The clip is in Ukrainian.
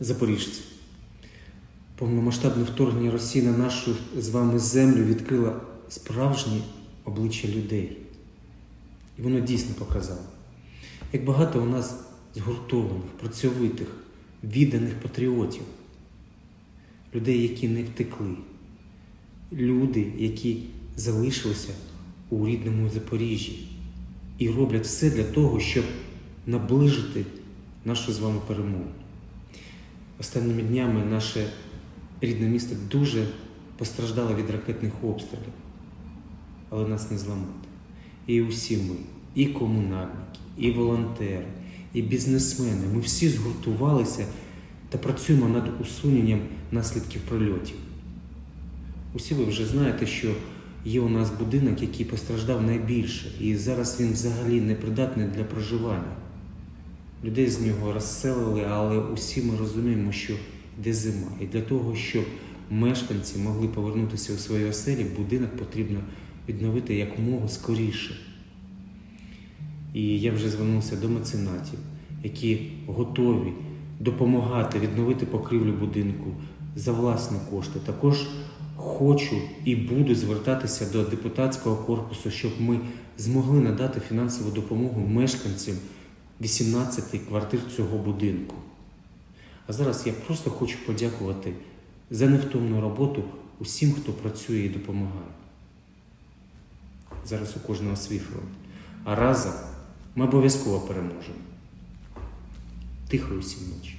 запоріжці. Повномасштабне вторгнення Росії на нашу з вами землю відкрило справжнє обличчя людей. І воно дійсно показало, як багато у нас згуртованих, працьовитих, відданих патріотів, людей, які не втекли, люди, які залишилися у рідному Запоріжжі і роблять все для того, щоб наближити нашу з вами перемогу. Останніми днями наше рідне місто дуже постраждало від ракетних обстрілів, але нас не зламати. І усі ми, і комунальники, і волонтери, і бізнесмени, ми всі згуртувалися та працюємо над усуненням наслідків прильотів. Усі ви вже знаєте, що є у нас будинок, який постраждав найбільше, і зараз він взагалі непридатний для проживання. Людей з нього розселили, але усі ми розуміємо, що йде зима. І для того, щоб мешканці могли повернутися у свої оселі, будинок потрібно відновити якомога скоріше. І я вже звернувся до меценатів, які готові допомагати відновити покрівлю будинку за власні кошти. Також хочу і буду звертатися до депутатського корпусу, щоб ми змогли надати фінансову допомогу мешканцям 18 квартир цього будинку. А зараз я просто хочу подякувати за невтомну роботу усім, хто працює і допомагає. Зараз у кожного свій фронт. А разом ми обов'язково переможемо. Тихої усім ночі.